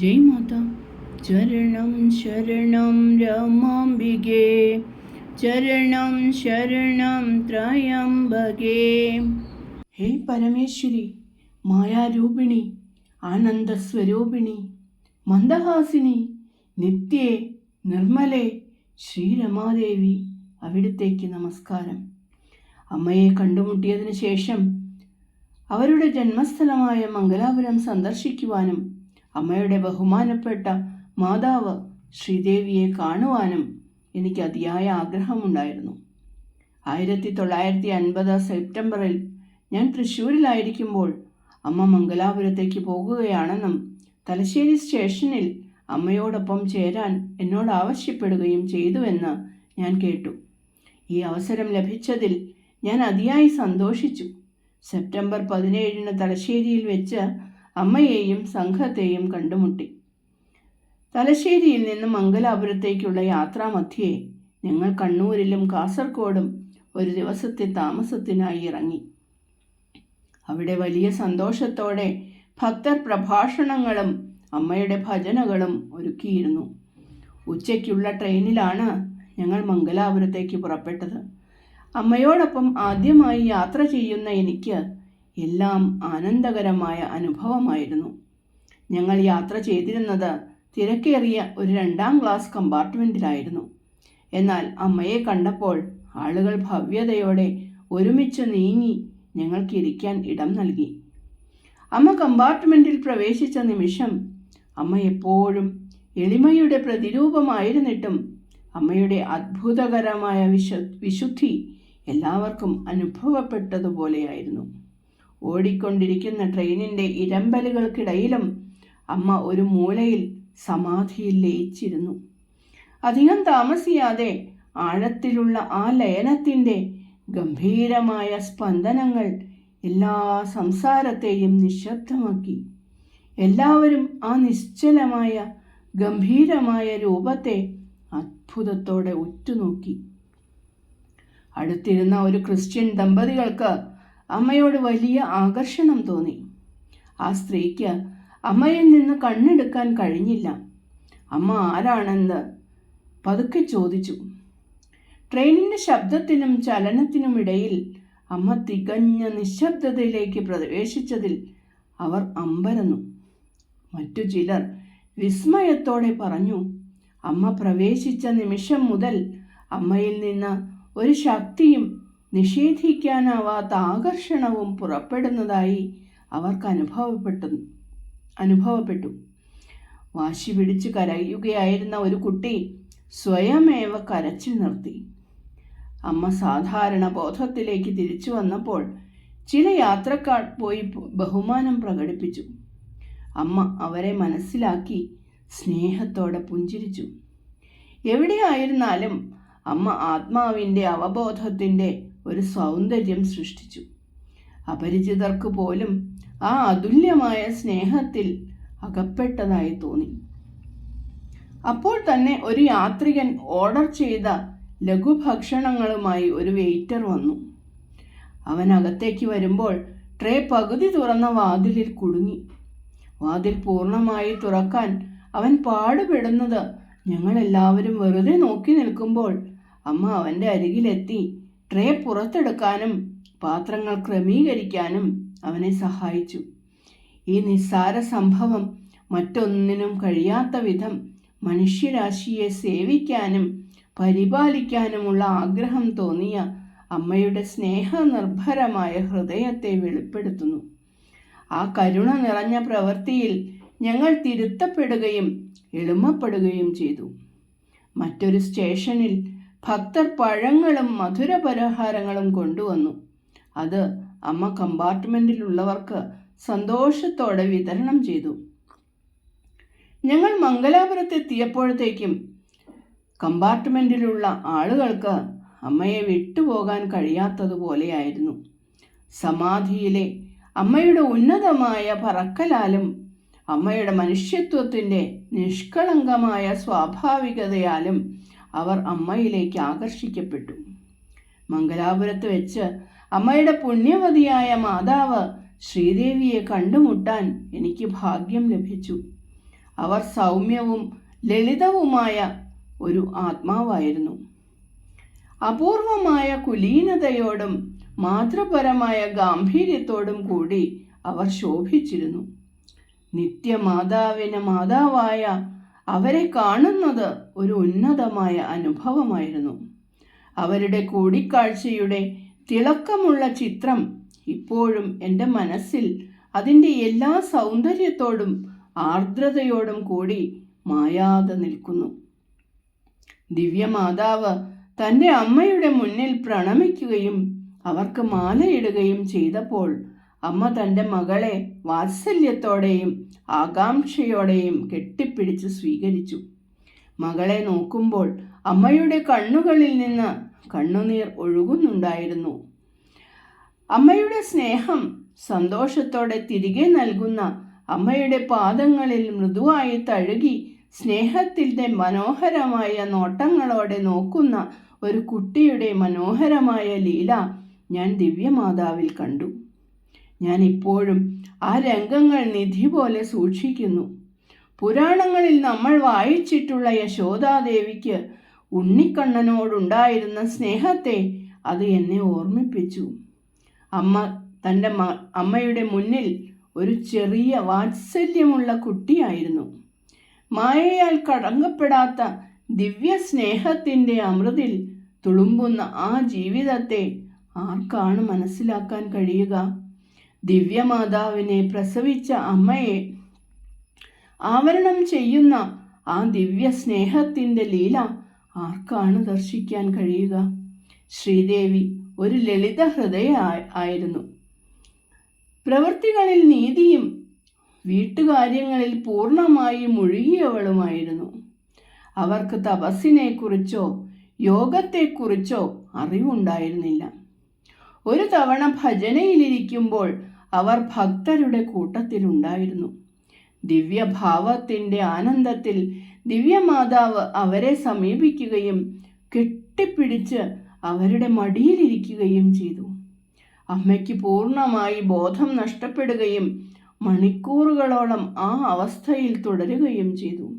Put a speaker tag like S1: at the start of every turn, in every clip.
S1: ജയ് മാതാ ചരണം ശരണം രമാംബികേ ചരണം ശരണം ത്രയംബകേ. ഹേ പരമേശ്വരി മായാരൂപിണി ആനന്ദസ്വരൂപിണി മന്ദഹാസിനി നിത്യേ നിർമ്മലേ ശ്രീരമാദേവി അവിടുത്തേക്ക് നമസ്കാരം. അമ്മയെ കണ്ടുമുട്ടിയതിനു ശേഷം അവരുടെ ജന്മസ്ഥലമായ മംഗലാപുരം സന്ദർശിക്കുവാനും അമ്മയുടെ ബഹുമാനപ്പെട്ട മാതാവ് ശ്രീദേവിയെ കാണുവാനും എനിക്ക് അതിയായ ആഗ്രഹമുണ്ടായിരുന്നു. ആയിരത്തി തൊള്ളായിരത്തി അൻപത് സെപ്റ്റംബറിൽ ഞാൻ തൃശ്ശൂരിലായിരിക്കുമ്പോൾ അമ്മ മംഗലാപുരത്തേക്ക് പോകുകയാണെന്നും തലശ്ശേരി സ്റ്റേഷനിൽ അമ്മയോടൊപ്പം ചേരാൻ എന്നോട് ആവശ്യപ്പെടുകയും ചെയ്തുവെന്ന് ഞാൻ കേട്ടു. ഈ അവസരം ലഭിച്ചതിൽ ഞാൻ അതിയായി സന്തോഷിച്ചു. സെപ്റ്റംബർ പതിനേഴിന് തലശ്ശേരിയിൽ വെച്ച് അമ്മയെയും സംഘത്തെയും കണ്ടുമുട്ടി. തലശ്ശേരിയിൽ നിന്ന് മംഗലാപുരത്തേക്കുള്ള യാത്രാമധ്യേ ഞങ്ങൾ കണ്ണൂരിലും കാസർഗോഡും ഒരു ദിവസത്തെ താമസത്തിനായി ഇറങ്ങി. അവിടെ വലിയ സന്തോഷത്തോടെ ഭക്തർ പ്രഭാഷണങ്ങളും അമ്മയുടെ ഭജനകളും ഒരുക്കിയിരുന്നു. ഉച്ചയ്ക്കുള്ള ട്രെയിനിലാണ് ഞങ്ങൾ മംഗലാപുരത്തേക്ക് പുറപ്പെട്ടത്. അമ്മയോടൊപ്പം ആദ്യമായി യാത്ര ചെയ്യുന്ന എനിക്ക് എല്ലാം ആനന്ദകരമായ അനുഭവമായിരുന്നു. ഞങ്ങൾ യാത്ര ചെയ്തിരുന്നത് തിരക്കേറിയ ഒരു രണ്ടാം ക്ലാസ് കമ്പാർട്ട്മെന്റിലായിരുന്നു എന്നാൽ അമ്മയെ കണ്ടപ്പോൾ ആളുകൾ ഭവ്യതയോടെ ഒരുമിച്ച് നീങ്ങി ഞങ്ങൾക്ക് ഇരിക്കാൻ ഇടം നൽകി. അമ്മ കമ്പാർട്ട്മെന്റിൽ പ്രവേശിച്ച നിമിഷം അമ്മ എപ്പോഴും എളിമയുടെ പ്രതിരൂപമായിരുന്നിട്ടും അമ്മയുടെ അത്ഭുതകരമായ വിശു വിശുദ്ധി എല്ലാവർക്കും അനുഭവപ്പെട്ടതുപോലെയായിരുന്നു. ഓടിക്കൊണ്ടിരിക്കുന്ന ട്രെയിനിന്റെ ഇരമ്പലുകൾക്കിടയിലും അമ്മ ഒരു മൂലയിൽ സമാധിയിൽ ലയിച്ചിരുന്നു. അധികം താമസിയാതെ ആഴത്തിലുള്ള ആ ലയനത്തിന്റെ ഗംഭീരമായ സ്പന്ദനങ്ങൾ എല്ലാ സംസാരത്തെയും നിശബ്ദമാക്കി. എല്ലാവരും ആ നിശ്ചലമായ ഗംഭീരമായ രൂപത്തെ അത്ഭുതത്തോടെ ഉറ്റുനോക്കി. അടുത്തിരുന്ന ഒരു ക്രിസ്ത്യൻ ദമ്പതികൾക്ക് അമ്മയോട് വലിയ ആകർഷണം തോന്നി. ആ സ്ത്രീക്ക് അമ്മയിൽ നിന്ന് കണ്ണെടുക്കാൻ കഴിഞ്ഞില്ല. അമ്മ ആരാണെന്ന് പതുക്കെ ചോദിച്ചു. ട്രെയിനിന്റെ ശബ്ദത്തിനും ചലനത്തിനും ഇടയിൽ അമ്മ തികഞ്ഞ നിശബ്ദതയിലേക്ക് പ്രവേശിച്ചതിൽ അവർ അമ്പരന്നു. മറ്റു ചിലർ വിസ്മയത്തോടെ പറഞ്ഞു അമ്മ പ്രവേശിച്ച നിമിഷം മുതൽ അമ്മയിൽ നിന്ന് ഒരു ശക്തിയും നിഷേധിക്കാനാവാത്ത ആകർഷണവും പുറപ്പെടുന്നതായി അവർക്ക് അനുഭവപ്പെട്ടു അനുഭവപ്പെട്ടു. വാശി പിടിച്ച് കരയുകയായിരുന്ന ഒരു കുട്ടി സ്വയമേവ കരച്ചിൽ നിർത്തി. അമ്മ സാധാരണ ബോധത്തിലേക്ക് തിരിച്ചു വന്നപ്പോൾ ചില യാത്രക്കാർ പോയി ബഹുമാനം പ്രകടിപ്പിച്ചു. അമ്മ അവരെ മനസ്സിലാക്കി സ്നേഹത്തോടെ പുഞ്ചിരിച്ചു. എവിടെയായിരുന്നാലും അമ്മ ആത്മാവിന്റെ അവബോധത്തിന്റെ ഒരു സൗന്ദര്യം സൃഷ്ടിച്ചു. അപരിചിതർക്ക് പോലും ആ അതുല്യമായ സ്നേഹത്തിൽ അകപ്പെട്ടതായി തോന്നി. അപ്പോൾ തന്നെ ഒരു യാത്രികൻ ഓർഡർ ചെയ്ത ലഘുഭക്ഷണങ്ങളുമായി ഒരു വെയിറ്റർ വന്നു. അവൻ അകത്തേക്ക് വരുമ്പോൾ ട്രേ പകുതി തുറന്ന വാതിലിൽ കുടുങ്ങി. വാതിൽ പൂർണമായി തുറക്കാൻ അവൻ പാടുപെടുന്നത് ഞങ്ങളെല്ലാവരും വെറുതെ നോക്കി നിൽക്കുമ്പോൾ അമ്മ അവന്റെ അരികിലെത്തി ട്രേ പുറത്തെടുക്കാനും പാത്രങ്ങൾ ക്രമീകരിക്കാനും അവനെ സഹായിച്ചു. ഈ നിസ്സാര സംഭവം മറ്റൊന്നിനും കഴിയാത്ത വിധം മനുഷ്യരാശിയെ സേവിക്കാനും പരിപാലിക്കാനുമുള്ള ആഗ്രഹം തോന്നിയ അമ്മയുടെ സ്നേഹനിർഭരമായ ഹൃദയത്തെ വെളിപ്പെടുത്തുന്നു. ആ കരുണ നിറഞ്ഞ പ്രവൃത്തിയിൽ ഞങ്ങൾ തിരുത്തപ്പെടുകയും എളുമപ്പെടുകയും ചെയ്തു. മറ്റൊരു സ്റ്റേഷനിൽ ഭക്തർ പഴങ്ങളും മധുരപലഹാരങ്ങളും കൊണ്ടുവന്നു. അത് അമ്മ കമ്പാർട്ട്മെന്റിലുള്ളവർക്ക് സന്തോഷത്തോടെ വിതരണം ചെയ്തു. ഞങ്ങൾ മംഗലാപുരത്തെത്തിയപ്പോഴത്തേക്കും കമ്പാർട്ട്മെന്റിലുള്ള ആളുകൾക്ക് അമ്മയെ വിട്ടുപോകാൻ കഴിയാത്തതുപോലെയായിരുന്നു. സമാധിയിലെ അമ്മയുടെ ഉന്നതമായ പറക്കലാലും അമ്മയുടെ മനുഷ്യത്വത്തിന്റെ നിഷ്കളങ്കമായ സ്വാഭാവികതയാലും അവർ അമ്മയിലേക്ക് ആകർഷിക്കപ്പെട്ടു. മംഗലാപുരത്ത് വെച്ച് അമ്മയുടെ പുണ്യവതിയായ മാതാവ് ശ്രീദേവിയെ കണ്ടുമുട്ടാൻ എനിക്ക് ഭാഗ്യം ലഭിച്ചു. അവർ സൗമ്യവും ലളിതവുമായ ഒരു ആത്മാവായിരുന്നു. അപൂർവമായ കുലീനതയോടും മാതൃപരമായ ഗാംഭീര്യത്തോടും കൂടി അവർ ശോഭിച്ചിരുന്നു. നിത്യമാതാവിന് മാതാവായ അവരെ കാണുന്നത് ഒരു ഉന്നതമായ അനുഭവമായിരുന്നു. അവരുടെ കൂടിക്കാഴ്ചയുടെ തിളക്കമുള്ള ചിത്രം ഇപ്പോഴും എന്റെ മനസ്സിൽ അതിന്റെ എല്ലാ സൗന്ദര്യത്തോടും ആർദ്രതയോടും കൂടി മായാതെ നിൽക്കുന്നു. ദിവ്യമാതാവ് തന്റെ അമ്മയുടെ മുന്നിൽ പ്രണമിക്കുകയും അവർക്ക് മാലയിടുകയും ചെയ്തപ്പോൾ അമ്മ തന്റെ മകളെ വാത്സല്യത്തോടെയും ആകാംക്ഷയോടെയും കെട്ടിപ്പിടിച്ച് സ്വീകരിച്ചു. മകളെ നോക്കുമ്പോൾ അമ്മയുടെ കണ്ണുകളിൽ നിന്ന് കണ്ണുനീർ ഒഴുകുന്നുണ്ടായിരുന്നു. അമ്മയുടെ സ്നേഹം സന്തോഷത്തോടെ തിരികെ നൽകുന്ന അമ്മയുടെ പാദങ്ങളിൽ മൃദുവായി തഴുകി സ്നേഹത്തിന്റെ മനോഹരമായ നോട്ടങ്ങളോടെ നോക്കുന്ന ഒരു കുട്ടിയുടെ മനോഹരമായ ലീല ഞാൻ ദിവ്യമാതാവിൽ കണ്ടു. ഞാൻ ഇപ്പോഴും ആ രംഗങ്ങൾ നിധി പോലെ സൂക്ഷിക്കുന്നു. പുരാണങ്ങളിൽ നമ്മൾ വായിച്ചിട്ടുള്ള യശോദാദേവിക്ക് ഉണ്ണിക്കണ്ണനോടുണ്ടായിരുന്ന സ്നേഹത്തെ അത് എന്നെ ഓർമ്മിപ്പിച്ചു. അമ്മ തന്റെ അമ്മയുടെ മുന്നിൽ ഒരു ചെറിയ വാത്സല്യമുള്ള കുട്ടിയായിരുന്നു. മായയാൽ കടങ്കപ്പെടാത്ത ദിവ്യ സ്നേഹത്തിന്റെ അമൃതിൽ തുളുമ്പുന്ന ആ ജീവിതത്തെ ആർക്കാണ് മനസ്സിലാക്കാൻ കഴിയുക? ദിവ്യമാതാവിനെ പ്രസവിച്ച അമ്മയെ ആവരണം ചെയ്യുന്ന ആ ദിവ്യ സ്നേഹത്തിന്റെ ലീല ആർക്കാണ് ദർശിക്കാൻ കഴിയുക? ശ്രീദേവി ഒരു ലളിത ഹൃദയ ആയിരുന്നു. പ്രവൃത്തികളിൽ നീതിയും വീട്ടുകാര്യങ്ങളിൽ പൂർണമായി മുഴുകിയവളുമായിരുന്നു. അവർക്ക് തപസ്സിനെക്കുറിച്ചോ യോഗത്തെക്കുറിച്ചോ അറിവുണ്ടായിരുന്നില്ല. ഒരു തവണ ഭജനയിലിരിക്കുമ്പോൾ അവർ ഭക്തരുടെ കൂട്ടത്തിലുണ്ടായിരുന്നു. ദിവ്യഭാവത്തിന്റെ ആനന്ദത്തിൽ ദിവ്യമാതാവ് അവരെ സമീപിക്കുകയും കെട്ടിപ്പിടിച്ച് അവരുടെ മടിയിലിരിക്കുകയും ചെയ്തു. അമ്മയ്ക്ക് പൂർണമായി ബോധം നഷ്ടപ്പെടുകയും മണിക്കൂറുകളോളം ആ അവസ്ഥയിൽ തുടരുകയും ചെയ്തു.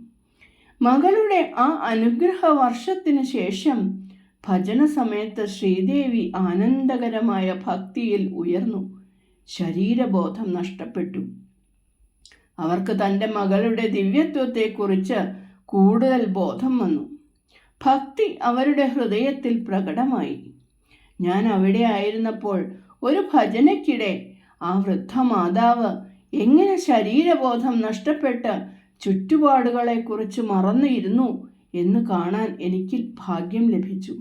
S1: മകളുടെ ആ അനുഗ്രഹ വർഷത്തിന് ശേഷം ഭജന സമയത്ത് ശ്രീദേവി ആനന്ദകരമായ ഭക്തിയിൽ ഉയർന്നു. ശരീരബോധം നഷ്ടപ്പെട്ടു. അവർക്ക് തന്റെ മകളുടെ ദിവ്യത്വത്തെക്കുറിച്ച് കൂടുതൽ ബോധം വന്നു. ഭക്തി അവരുടെ ഹൃദയത്തിൽ പ്രകടമായി. ഞാൻ അവിടെ ആയിരുന്നപ്പോൾ ഒരു ഭജനയ്ക്കിടെ ആ വൃദ്ധ മാതാവ് എങ്ങനെ ശരീരബോധം നഷ്ടപ്പെട്ട് ചുറ്റുപാടുകളെക്കുറിച്ച് മറന്നിരുന്നു എന്ന് കാണാൻ എനിക്ക് ഭാഗ്യം ലഭിച്ചു.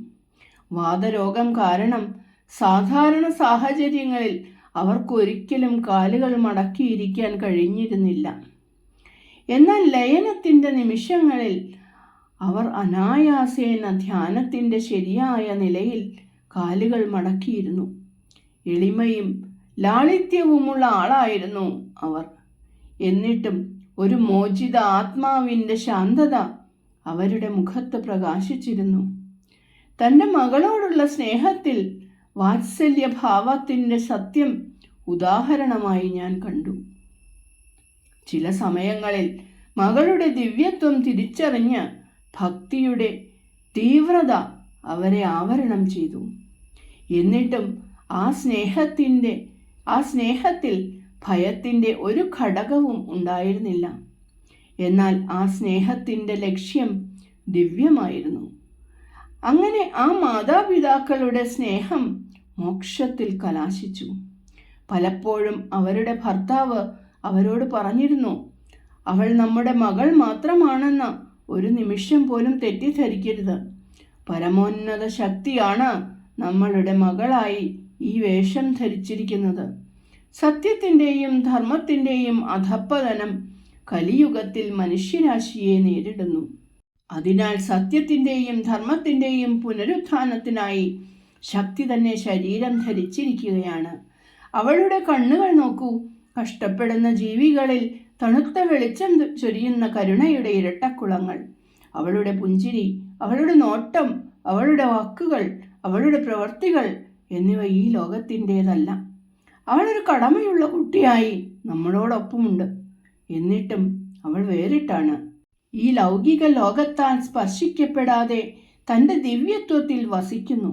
S1: വാദരോഗം കാരണം സാധാരണ സാഹചര്യങ്ങളിൽ അവർക്കൊരിക്കലും കാലുകൾ മടക്കിയിരിക്കാൻ കഴിഞ്ഞിരുന്നില്ല. എന്നാൽ ലയനത്തിന്റെ നിമിഷങ്ങളിൽ അവർ അനായാസേന ധ്യാനത്തിന്റെ ശരിയായ നിലയിൽ കാലുകൾ മടക്കിയിരുന്നു. എളിമയും ലാളിത്യവുമുള്ള ആളായിരുന്നു അവർ. എന്നിട്ടും ഒരു മോചിത ആത്മാവിന്റെ ശാന്തത അവരുടെ മുഖത്ത് പ്രകാശിച്ചിരുന്നു. തന്റെ മകളോടുള്ള സ്നേഹത്തിൽ വാത്സല്യഭാവത്തിന്റെ സത്യം ഉദാഹരണമായി ഞാൻ കണ്ടു. ചില സമയങ്ങളിൽ മകളുടെ ദിവ്യത്വം തിരിച്ചറിഞ്ഞ് ഭക്തിയുടെ തീവ്രത അവരെ ആവരണം ചെയ്തു. എന്നിട്ടും ആ സ്നേഹത്തിന്റെ ആ സ്നേഹത്തിൽ ഭയത്തിന്റെ ഒരു ഘടകവും ഉണ്ടായിരുന്നില്ല. എന്നാൽ ആ സ്നേഹത്തിന്റെ ലക്ഷ്യം ദിവ്യമായിരുന്നു. അങ്ങനെ ആ മാതാപിതാക്കളുടെ സ്നേഹം മോക്ഷത്തിൽ കലാശിച്ചു. പലപ്പോഴും അവരുടെ ഭർത്താവ് അവരോട് പറഞ്ഞിരുന്നു അവൾ നമ്മുടെ മകൾ മാത്രമാണെന്ന് ഒരു നിമിഷം പോലും തെറ്റിദ്ധരിക്കരുത്. പരമോന്നത ശക്തിയാണ് നമ്മളുടെ മകളായി ഈ വേഷം ധരിച്ചിരിക്കുന്നത്. സത്യത്തിന്റെയും ധർമ്മത്തിന്റെയും അധപ്പതനം കലിയുഗത്തിൽ മനുഷ്യരാശിയെ നേരിടുന്നു. അതിനാൽ സത്യത്തിന്റെയും ധർമ്മത്തിന്റെയും പുനരുത്ഥാനത്തിനായി ശക്തി തന്നെ ശരീരം ധരിച്ചിരിക്കുകയാണ്. അവളുടെ കണ്ണുകൾ നോക്കൂ. കഷ്ടപ്പെടുന്ന ജീവികളിൽ തണുത്ത വെളിച്ചം ചൊരിയുന്ന കരുണയുടെ ഇരട്ടക്കുളങ്ങൾ. അവളുടെ പുഞ്ചിരി അവളുടെ നോട്ടം അവളുടെ വാക്കുകൾ അവളുടെ പ്രവർത്തികൾ എന്നിവ ഈ ലോകത്തിന്റേതല്ല. അവളൊരു കടമയുള്ള കുട്ടിയായി നമ്മളോടൊപ്പമുണ്ട്. എന്നിട്ടും അവൾ വേറിട്ടാണ്. ഈ ലൗകിക ലോകത്താൽ സ്പർശിക്കപ്പെടാതെ തന്റെ ദിവ്യത്വത്തിൽ വസിക്കുന്നു.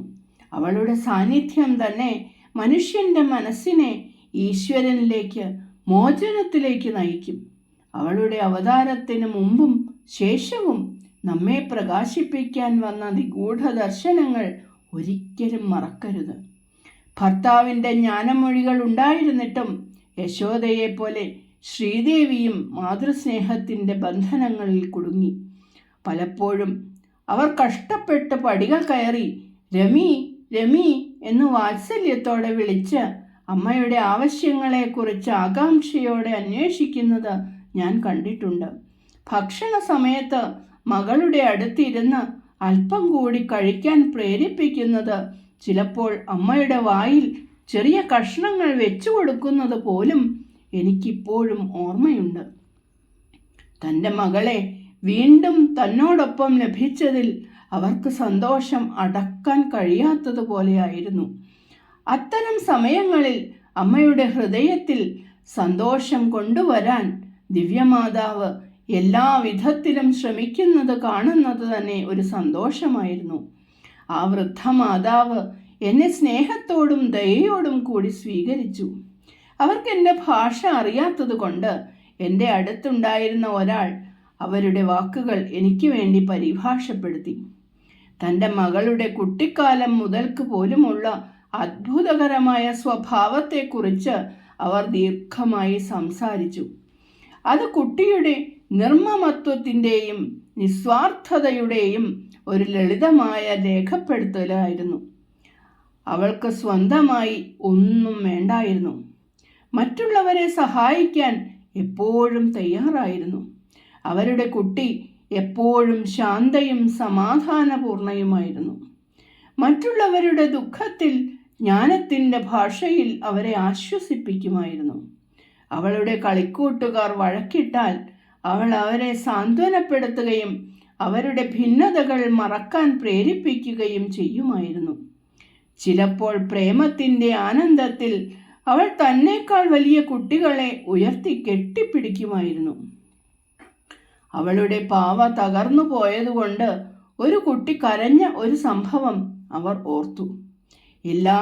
S1: അവളുടെ സാന്നിധ്യം തന്നെ മനുഷ്യന്റെ മനസ്സിനെ ഈശ്വരനിലേക്ക് മോചനത്തിലേക്ക് നയിക്കും. അവളുടെ അവതാരത്തിന് മുമ്പും ശേഷവും നമ്മെ പ്രകാശിപ്പിക്കാൻ വന്ന നിഗൂഢ ദർശനങ്ങൾ ഒരിക്കലും മറക്കരുത്. ഭർത്താവിന്റെ ജ്ഞാനമൊഴികൾ ഉണ്ടായിരുന്നിട്ടും യശോദയെപ്പോലെ ശ്രീദേവിയും മാതൃസ്നേഹത്തിന്റെ ബന്ധനങ്ങളിൽ കുടുങ്ങി. പലപ്പോഴും അവർ കഷ്ടപ്പെട്ട് പടികൾ കയറി രമി രമി എന്ന് വാത്സല്യത്തോടെ വിളിച്ച് അമ്മയുടെ ആവശ്യങ്ങളെക്കുറിച്ച് ആകാംക്ഷയോടെ അന്വേഷിക്കുന്നത് ഞാൻ കണ്ടിട്ടുണ്ട്. ഭക്ഷണ സമയത്ത് മകളുടെ അടുത്തിരുന്ന് അല്പം കൂടി കഴിക്കാൻ പ്രേരിപ്പിക്കുന്നത് ചിലപ്പോൾ അമ്മയുടെ വായിൽ ചെറിയ കഷ്ണങ്ങൾ വെച്ചു കൊടുക്കുന്നത് പോലും എനിക്കിപ്പോഴും ഓർമ്മയുണ്ട്. തന്റെ മകളെ വീണ്ടും തന്നോടൊപ്പം ലഭിച്ചതിൽ അവർക്ക് സന്തോഷം അടക്കാൻ കഴിയാത്തതുപോലെയായിരുന്നു അത്തരം സമയങ്ങളിൽ അമ്മയുടെ ഹൃദയത്തിൽ സന്തോഷം കൊണ്ടുവരാൻ ദിവ്യമാതാവ് എല്ലാ വിധത്തിലും ശ്രമിക്കുന്നത് കാണുന്നത് തന്നെ ഒരു സന്തോഷമായിരുന്നു. ആ വൃദ്ധ മാതാവ് എന്നെ സ്നേഹത്തോടും ദയയോടും കൂടി സ്വീകരിച്ചു. അവർക്ക് എന്റെ ഭാഷ അറിയാത്തത് കൊണ്ട് എന്റെ അടുത്തുണ്ടായിരുന്ന ഒരാൾ അവരുടെ വാക്കുകൾ എനിക്ക് വേണ്ടി പരിഭാഷപ്പെടുത്തി. തന്റെ മകളുടെ കുട്ടിക്കാലം മുതൽക്ക് പോലുമുള്ള അത്ഭുതകരമായ സ്വഭാവത്തെക്കുറിച്ച് അവർ ദീർഘമായി സംസാരിച്ചു. അത് കുട്ടിയുടെ നിർമ്മമത്വത്തിന്റെയും നിസ്വാർത്ഥതയുടെയും ഒരു ലളിതമായ രേഖപ്പെടുത്തലായിരുന്നു. അവൾക്ക് സ്വന്തമായി ഒന്നും വേണ്ടായിരുന്നു. മറ്റുള്ളവരെ സഹായിക്കാൻ എപ്പോഴും തയ്യാറായിരുന്നു. അവരുടെ കുട്ടി എപ്പോഴും ശാന്തയും സമാധാനപൂർണയുമായിരുന്നു. മറ്റുള്ളവരുടെ ദുഃഖത്തിൽ ജ്ഞാനത്തിന്റെ ഭാഷയിൽ അവരെ ആശ്വസിപ്പിക്കുമായിരുന്നു. അവളുടെ കളിക്കൂട്ടുകാർ വഴക്കിട്ടാൽ അവൾ അവരെ സാന്ത്വനപ്പെടുത്തുകയും അവരുടെ ഭിന്നതകൾ മറക്കാൻ പ്രേരിപ്പിക്കുകയും ചെയ്യുമായിരുന്നു. ചിലപ്പോൾ പ്രേമത്തിന്റെ ആനന്ദത്തിൽ അവൾ തന്നേക്കാൾ വലിയ കുട്ടികളെ ഉയർത്തി കെട്ടിപ്പിടിക്കുമായിരുന്നു. അവളുടെ പാവ തകർന്നു പോയതുകൊണ്ട് ഒരു കുട്ടി കരഞ്ഞ ഒരു സംഭവം അവർ ഓർത്തു. എല്ലാ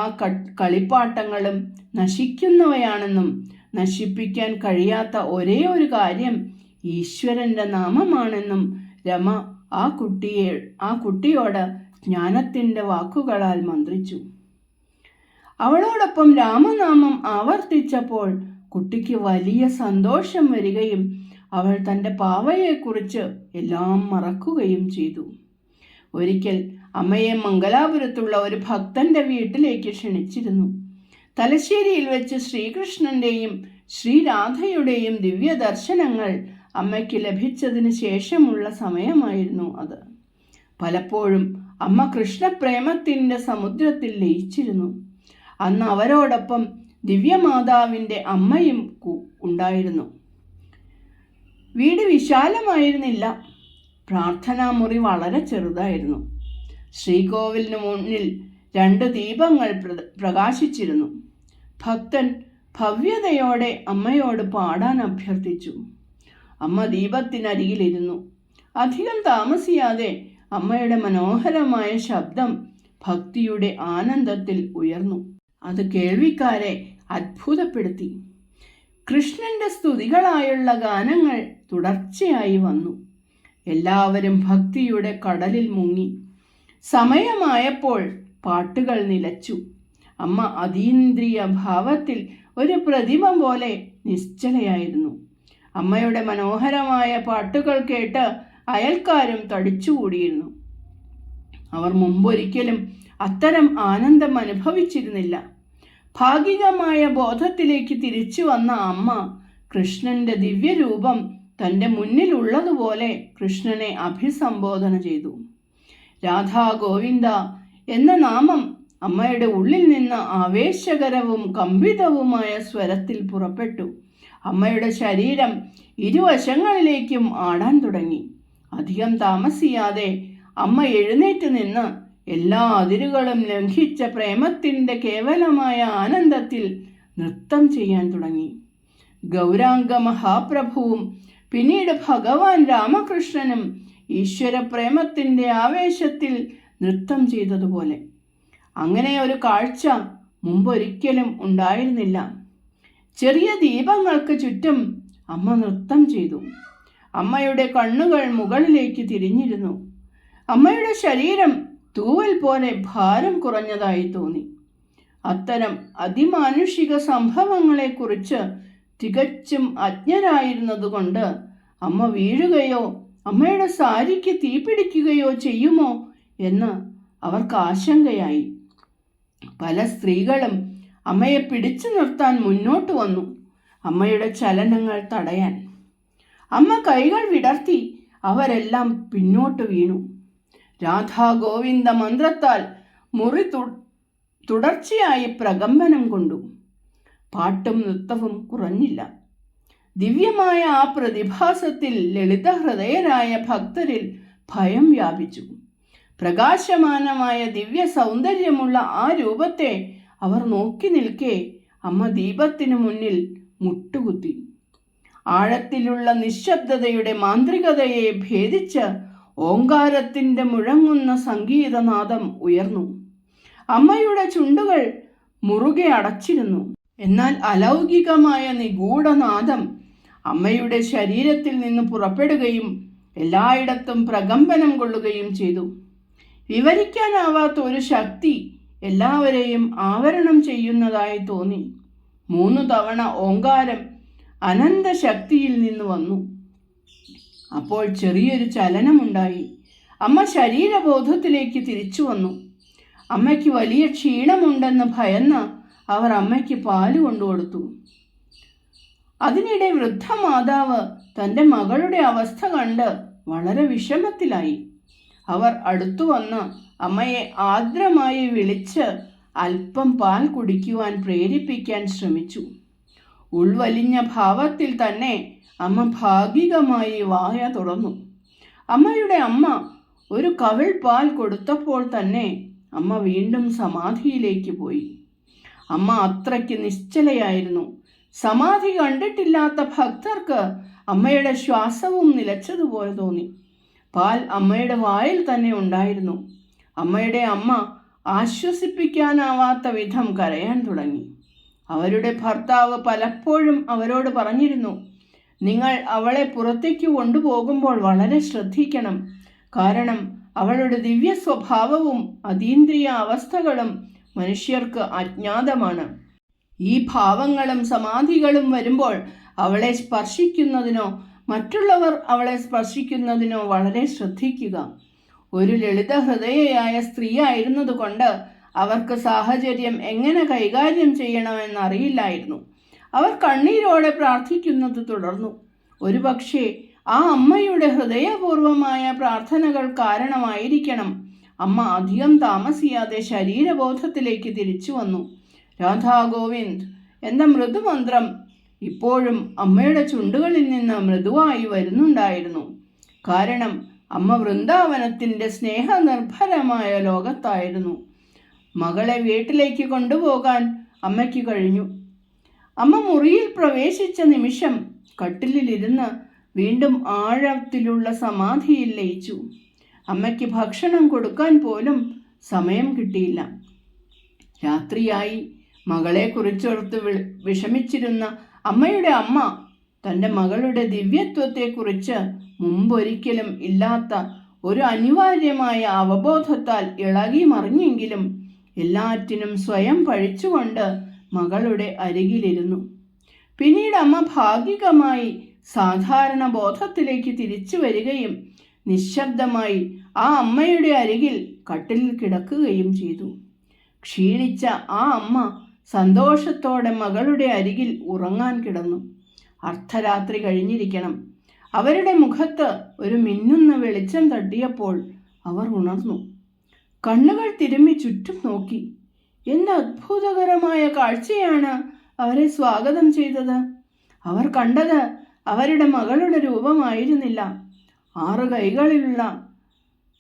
S1: കളിപ്പാട്ടങ്ങളും നശിക്കുന്നവയാണെന്നും നശിപ്പിക്കാൻ കഴിയാത്ത ഒരേ ഒരു കാര്യം ഈശ്വരന്റെ നാമമാണെന്നും രമ ആ കുട്ടിയെ ആ കുട്ടിയോട് ജ്ഞാനത്തിന്റെ വാക്കുകളാൽ മന്ത്രിച്ചു. അവളോടൊപ്പം രാമനാമം ആവർത്തിച്ചപ്പോൾ കുട്ടിക്ക് വലിയ സന്തോഷം വരികയും അവൾ തന്റെ പാവയെക്കുറിച്ച് എല്ലാം മറക്കുകയും ചെയ്തു. ഒരിക്കൽ അമ്മയെ മംഗലാപുരത്തുള്ള ഒരു ഭക്തന്റെ വീട്ടിലേക്ക് ക്ഷണിച്ചിരുന്നു. തലശ്ശേരിയിൽ വെച്ച് ശ്രീകൃഷ്ണന്റെയും ശ്രീരാധയുടെയും ദിവ്യ ദർശനങ്ങൾ അമ്മയ്ക്ക് ലഭിച്ചതിന് ശേഷമുള്ള സമയമായിരുന്നു അത്. പലപ്പോഴും അമ്മ കൃഷ്ണപ്രേമത്തിന്റെ സമുദ്രത്തിൽ ലയിച്ചിരുന്നു. അന്ന് അവരോടൊപ്പം ദിവ്യമാതാവിന്റെ അമ്മയും ഉണ്ടായിരുന്നു. വീട് വിശാലമായിരുന്നില്ല. പ്രാർത്ഥനാമുറി വളരെ ചെറുതായിരുന്നു. ശ്രീകോവിലിന് മുന്നിൽ രണ്ട് ദീപങ്ങൾ പ്രകാശിച്ചിരുന്നു. ഭക്തൻ ഭവ്യതയോടെ അമ്മയോട് പാടാൻ അഭ്യർത്ഥിച്ചു. അമ്മ ദീപത്തിനരികിലിരുന്നു. അധികം താമസിയാതെ അമ്മയുടെ മനോഹരമായ ശബ്ദം ഭക്തിയുടെ ആനന്ദത്തിൽ ഉയർന്നു. അത് കേൾവിക്കാരെ അത്ഭുതപ്പെടുത്തി. കൃഷ്ണന്റെ സ്തുതികളായുള്ള ഗാനങ്ങൾ തുടർച്ചയായി വന്നു. എല്ലാവരും ഭക്തിയുടെ കടലിൽ മുങ്ങി. സമയമായപ്പോൾ പാട്ടുകൾ നിലച്ചു. അമ്മ അതീന്ദ്രിയ ഭാവത്തിൽ ഒരു പ്രതിമ പോലെ നിശ്ചലയായിരുന്നു. അമ്മയുടെ മനോഹരമായ പാട്ടുകൾ കേട്ട് അയൽക്കാരും തടിച്ചുകൂടിയിരുന്നു. അവർ മുമ്പൊരിക്കലും അത്തരം ആനന്ദം അനുഭവിച്ചിരുന്നില്ല. ഭാഗികമായ ബോധത്തിലേക്ക് തിരിച്ചു വന്ന അമ്മ കൃഷ്ണന്റെ ദിവ്യരൂപം തന്റെ മുന്നിലുള്ളതുപോലെ കൃഷ്ണനെ അഭിസംബോധന ചെയ്തു. രാധാ ഗോവിന്ദ എന്ന നാമം അമ്മയുടെ ഉള്ളിൽ നിന്ന് ആവേശകരവും കമ്പിതവുമായ സ്വരത്തിൽ പുറപ്പെട്ടു. അമ്മയുടെ ശരീരം ഇരുവശങ്ങളിലേക്കും ആടാൻ തുടങ്ങി. അധികം താമസിയാതെ അമ്മ എഴുന്നേറ്റ് നിന്ന് എല്ലാ അതിരുകളും ലംഘിച്ച പ്രേമത്തിന്റെ കേവലമായ ആനന്ദത്തിൽ നൃത്തം ചെയ്യാൻ തുടങ്ങി. ഗൗരാംഗ മഹാപ്രഭുവും പിന്നീട് ഭഗവാൻ രാമകൃഷ്ണനും ഈശ്വര പ്രേമത്തിന്റെ ആവേശത്തിൽ നൃത്തം ചെയ്തതുപോലെ. അങ്ങനെ ഒരു കാഴ്ച മുമ്പൊരിക്കലും ഉണ്ടായിരുന്നില്ല. ചെറിയ ദീപങ്ങൾക്ക് ചുറ്റും അമ്മ നൃത്തം ചെയ്തു. അമ്മയുടെ കണ്ണുകൾ മുകളിലേക്ക് തിരിഞ്ഞിരുന്നു. അമ്മയുടെ ശരീരം തൂവൽ പോലെ ഭാരം കുറഞ്ഞതായി തോന്നി. അത്തരം അതിമാനുഷിക സംഭവങ്ങളെക്കുറിച്ച് തികച്ചും അജ്ഞരായിരുന്നതുകൊണ്ട് അമ്മ വീഴുകയോ അമ്മയുടെ സാരിക്ക് തീപിടിക്കുകയോ ചെയ്യുമോ എന്ന് അവർക്ക് ആശങ്കയായി. പല സ്ത്രീകളും അമ്മയെ പിടിച്ചു നിർത്താൻ മുന്നോട്ട് വന്നു അമ്മയുടെ ചലനങ്ങൾ തടയാൻ. അമ്മ കൈകൾ വിടർത്തി അവരെല്ലാം പിന്നോട്ട് വീണു. രാധാ ഗോവിന്ദ മന്ത്രത്താൽ മുറി തുടർച്ചയായി പ്രകമ്പനം കൊണ്ടു. പാട്ടും നൃത്തവും കുറഞ്ഞില്ല. ദിവ്യമായ ആ പ്രതിഭാസത്തിൽ ലളിത ലളിതഹൃദയരായ ഭക്തരിൽ ഭയം വ്യാപിച്ചു. പ്രകാശമാനമായ ദിവ്യ സൗന്ദര്യമുള്ള ആ രൂപത്തെ അവർ നോക്കി നിൽക്കെ അമ്മ ദീപത്തിനു മുന്നിൽ മുട്ടുകുത്തി. ആഴത്തിലുള്ള നിശബ്ദതയുടെ മാന്ത്രികതയെ ഭേദിച്ച് ഓങ്കാരത്തിന്റെ മുഴങ്ങുന്ന സംഗീതനാദം ഉയർന്നു. അമ്മയുടെ ചുണ്ടുകൾ മുറുകെ അടച്ചിരുന്നു. എന്നാൽ അലൗകികമായ നിഗൂഢനാദം അമ്മയുടെ ശരീരത്തിൽ നിന്ന് പുറപ്പെടുകയും എല്ലായിടത്തും പ്രകമ്പനം കൊള്ളുകയും ചെയ്തു. വിവരിക്കാനാവാത്ത ഒരു ശക്തി എല്ലാവരെയും ആവരണം ചെയ്യുന്നതായി തോന്നി. മൂന്ന് തവണ ഓങ്കാരം അനന്തശക്തിയിൽ നിന്ന് വന്നു. അപ്പോൾ ചെറിയൊരു ചലനമുണ്ടായി. അമ്മ ശരീരബോധത്തിലേക്ക് തിരിച്ചു വന്നു. അമ്മയ്ക്ക് വലിയ ക്ഷീണമുണ്ടെന്ന് ഭയന്ന് അവർ അമ്മയ്ക്ക് പാൽ കൊണ്ടുകൊടുത്തു. അതിനിടെ വൃദ്ധ മാതാവ് തന്റെ മകളുടെ അവസ്ഥ കണ്ട് വളരെ വിഷമത്തിലായി. അവർ അടുത്തു വന്ന് അമ്മയെ ആർദ്രമായി വിളിച്ച് അല്പം പാൽ കുടിക്കുവാൻ പ്രേരിപ്പിക്കാൻ ശ്രമിച്ചു. ഉൾവലിഞ്ഞ ഭാവത്തിൽ തന്നെ അമ്മ ഭാഗികമായി വായ തുറന്നു. അമ്മയുടെ അമ്മ ഒരു കവിൾ പാൽ കൊടുത്തപ്പോൾ തന്നെ അമ്മ വീണ്ടും സമാധിയിലേക്ക് പോയി. അമ്മ അത്രയ്ക്ക് നിശ്ചലയായിരുന്നു. സമാധി കണ്ടിട്ടില്ലാത്ത ഭക്തർക്ക് അമ്മയുടെ ശ്വാസവും നിലച്ചതുപോലെ തോന്നി. പാൽ അമ്മയുടെ വായിൽ തന്നെ ഉണ്ടായിരുന്നു. അമ്മയുടെ അമ്മ ആശ്വസിപ്പിക്കാനാവാത്ത വിധം കരയാൻ തുടങ്ങി. അവരുടെ ഭർത്താവ് പലപ്പോഴും അവരോട് പറഞ്ഞിരുന്നു നിങ്ങൾ അവളെ പുറത്തേക്ക് കൊണ്ടുപോകുമ്പോൾ വളരെ ശ്രദ്ധിക്കണം. കാരണം അവളുടെ ദിവ്യ സ്വഭാവവും അതീന്ദ്രിയ അവസ്ഥകളും മനുഷ്യർക്ക് അജ്ഞാതമാണ്. ഈ ഭാവങ്ങളും സമാധികളും വരുമ്പോൾ അവളെ സ്പർശിക്കുന്നതിനോ മറ്റുള്ളവർ അവളെ സ്പർശിക്കുന്നതിനോ വളരെ ശ്രദ്ധിക്കുക. ഒരു ലളിത ഹൃദയയായ സ്ത്രീ ആയിരുന്നതുകൊണ്ട് അവർക്ക് സാഹചര്യം എങ്ങനെ കൈകാര്യം ചെയ്യണമെന്ന് അറിയില്ലായിരുന്നു അവർ കണ്ണീരോടെ പ്രാർത്ഥിക്കുന്നത് തുടർന്നു. ഒരുപക്ഷെ ആ അമ്മയുടെ ഹൃദയപൂർവമായ പ്രാർത്ഥനകൾ കാരണമായിരിക്കണം. അമ്മ അധികം താമസിയാതെ ശരീരബോധത്തിലേക്ക് തിരിച്ചു വന്നു. രാധാഗോവിന്ദ് എന്ന മൃദുമന്ത്രം ഇപ്പോഴും അമ്മയുടെ ചുണ്ടുകളിൽ നിന്ന് മൃദുവായി വരുന്നുണ്ടായിരുന്നു. കാരണം അമ്മ വൃന്ദാവനത്തിന്റെ സ്നേഹനിർഭരമായ ലോകത്തായിരുന്നു. മകളെ വീട്ടിലേക്ക് കൊണ്ടുപോകാൻ അമ്മയ്ക്ക് കഴിഞ്ഞു. അമ്മ മുറിയിൽ പ്രവേശിച്ച നിമിഷം കട്ടിലിരുന്ന് വീണ്ടും ആഴത്തിലുള്ള സമാധിയിൽ ലയിച്ചു. അമ്മയ്ക്ക് ഭക്ഷണം കൊടുക്കാൻ പോലും സമയം കിട്ടിയില്ല. രാത്രിയായി മകളെക്കുറിച്ചോർത്ത് വി- വിഷമിച്ചിരുന്ന അമ്മയുടെ അമ്മ തന്റെ മകളുടെ ദിവ്യത്വത്തെക്കുറിച്ച് മുമ്പൊരിക്കലും ഇല്ലാത്ത ഒരു അനിവാര്യമായ അവബോധത്താൽ ഇളകി മറിഞ്ഞെങ്കിലും എല്ലാറ്റിനും സ്വയം പഴിച്ചുകൊണ്ട് മകളുടെ അരികിലിരുന്നു. പിന്നീട് അമ്മ ഭാഗികമായി സാധാരണ ബോധത്തിലേക്ക് തിരിച്ചു വരികയും നിശബ്ദമായി ആ അമ്മയുടെ അരികിൽ കട്ടിലിൽ കിടക്കുകയും ചെയ്തു. ക്ഷീണിച്ച ആ അമ്മ സന്തോഷത്തോടെ മകളുടെ അരികിൽ ഉറങ്ങാൻ കിടന്നു. അർദ്ധരാത്രി കഴിഞ്ഞിരിക്കണം. അവരുടെ മുഖത്ത് ഒരു മിന്നുന്ന വെളിച്ചം തട്ടിയപ്പോൾ അവർ ഉണർന്നു. കണ്ണുകൾ തിരുമ്മി ചുറ്റും നോക്കി. എന്ത് അത്ഭുതകരമായ കാഴ്ചയാണ് അവരെ സ്വാഗതം ചെയ്തത്. അവർ കണ്ടത് അവരുടെ മകളുടെ രൂപമായിരുന്നില്ല. ആറ് കൈകളിലുള്ള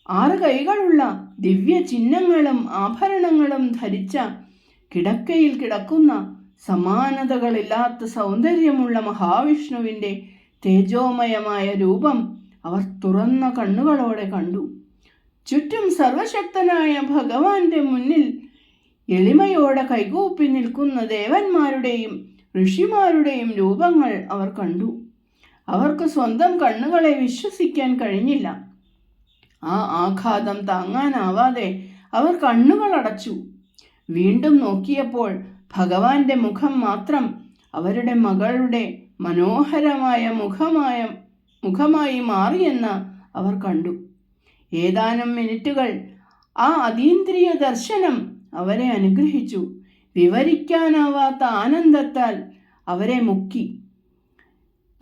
S1: ആറ് കൈകളുള്ള ദിവ്യ ചിഹ്നങ്ങളും ആഭരണങ്ങളും ധരിച്ച കിടക്കയിൽ കിടക്കുന്ന സമാനതകളില്ലാത്ത സൗന്ദര്യമുള്ള മഹാവിഷ്ണുവിന്റെ തേജോമയമായ രൂപം അവർ തുറന്ന കണ്ണുകളോടെ കണ്ടു. ചുറ്റും സർവശക്തനായ ഭഗവാന്റെ മുന്നിൽ എളിമയോടെ കൈകൂപ്പി നിൽക്കുന്ന ദേവന്മാരുടെയും ഋഷിമാരുടെയും രൂപങ്ങൾ അവർ കണ്ടു. അവർക്ക് സ്വന്തം കണ്ണുകളെ വിശ്വസിക്കാൻ കഴിഞ്ഞില്ല. ആ ആഘാതം താങ്ങാനാവാതെ അവർ കണ്ണുകൾ അടച്ചു. വീണ്ടും നോക്കിയപ്പോൾ ഭഗവാന്റെ മുഖം മാത്രം അവരുടെ മകളുടെ മനോഹരമായ മുഖമായ മുഖമായി മാറിയെന്ന് അവർ കണ്ടു. ഏതാനും മിനിറ്റുകൾ ആ അതീന്ദ്രിയ ദർശനം അവരെ അനുഗ്രഹിച്ചു. വിവരിക്കാനാവാത്ത ആനന്ദത്താൽ അവരെ മുക്കി.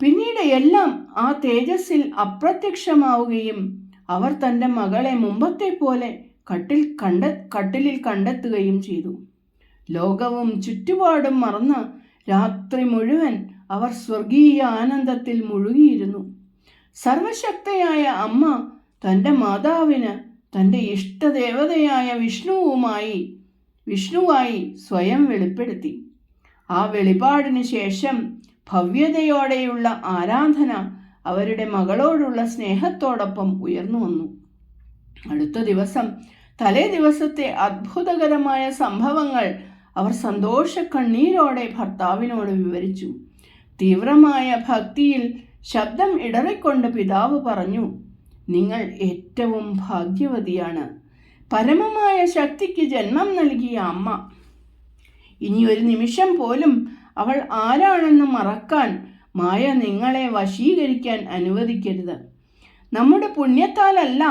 S1: പിന്നീട് എല്ലാം ആ തേജസ്സിൽ അപ്രത്യക്ഷമാവുകയും അവർ തന്റെ മകളെ മുമ്പത്തെ പോലെ കട്ടിൽ കണ്ട കട്ടിലിൽ കണ്ടെത്തുകയും ചെയ്തു. ലോകവും ചുറ്റുപാടും മറന്ന് രാത്രി മുഴുവൻ അവർ സ്വർഗീയ ആനന്ദത്തിൽ മുഴുകിയിരുന്നു. സർവശക്തയായ അമ്മ തന്റെ മാതാവിന് തന്റെ ഇഷ്ടദേവതയായ വിഷ്ണുവുമായി വിഷ്ണുവായി സ്വയം വെളിപ്പെടുത്തി. ആ വെളിപാടിന് ശേഷം ഭവ്യതയോടെയുള്ള ആരാധന അവരുടെ മകളോടുള്ള സ്നേഹത്തോടൊപ്പം ഉയർന്നു വന്നു. അടുത്ത ദിവസം തലേ ദിവസത്തെ അത്ഭുതകരമായ സംഭവങ്ങൾ അവർ സന്തോഷ കണ്ണീരോടെ ഭർത്താവിനോട് വിവരിച്ചു. തീവ്രമായ ഭക്തിയിൽ ശബ്ദം ഇടറിക്കൊണ്ട് പിതാവ് പറഞ്ഞു നിങ്ങൾ ഏറ്റവും ഭാഗ്യവതിയാണ്. പരമമായ ശക്തിക്ക് ജന്മം നൽകിയ അമ്മ. ഇനി ഒരു നിമിഷം പോലും അവൾ ആരാണെന്ന് മറക്കാൻ മായ നിങ്ങളെ വശീകരിക്കാൻ അനുവദിക്കരുത്. നമ്മുടെ പുണ്യത്താലല്ല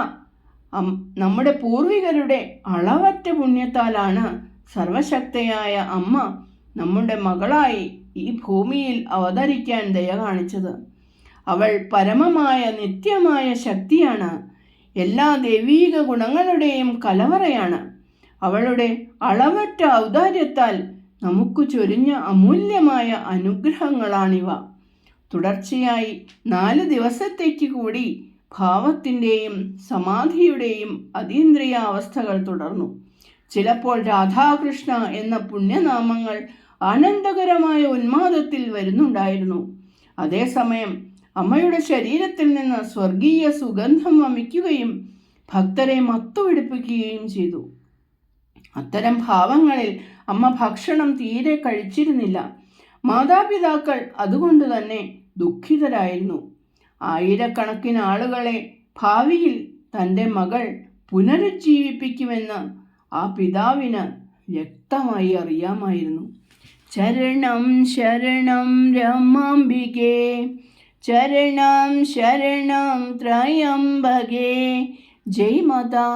S1: നമ്മുടെ പൂർവികരുടെ അളവറ്റ പുണ്യത്താലാണ് സർവശക്തയായ അമ്മ നമ്മുടെ മകളായി ഈ ഭൂമിയിൽ അവതരിക്കാൻ ദയ കാണിച്ചത്. അവൾ പരമമായ നിത്യമായ ശക്തിയാണ്. എല്ലാ ദൈവീക ഗുണങ്ങളുടെയും കലവറയാണ്. അവളുടെ അളവറ്റ ഔദാര്യത്താൽ നമുക്ക് ചൊരിഞ്ഞ അമൂല്യമായ അനുഗ്രഹങ്ങളാണിവ. തുടർച്ചയായി നാല് ദിവസത്തേക്ക് കൂടി ഭാവത്തിന്റെയും സമാധിയുടെയും അതീന്ദ്രിയ അവസ്ഥകൾ തുടർന്നു. ചിലപ്പോൾ രാധാകൃഷ്ണ എന്ന പുണ്യനാമങ്ങൾ ആനന്ദകരമായ ഉന്മാദത്തിൽ വരുന്നുണ്ടായിരുന്നു. അതേസമയം അമ്മയുടെ ശരീരത്തിൽ നിന്ന് സ്വർഗീയ സുഗന്ധം വമിക്കുകയും ഭക്തരെ മത്തുപിടിപ്പിക്കുകയും ചെയ്തു. അത്തരം ഭാവങ്ങളിൽ അമ്മ ഭക്ഷണം തീരെ കഴിച്ചിരുന്നില്ല. മാതാപിതാക്കൾ അതുകൊണ്ട് തന്നെ ദുഃഖിതരായിരുന്നു. ആയിരക്കണക്കിന് ആളുകളെ ഭാവിയിൽ തന്റെ മകൾ പുനരുജ്ജീവിപ്പിക്കുമെന്ന് ആ പിതാവിന് വ്യക്തമായി അറിയാമായിരുന്നു. ചരണം ശരണം രമാംബികേ. ചരണം ശരണം ത്രയംബകേ ജയ് മാതാ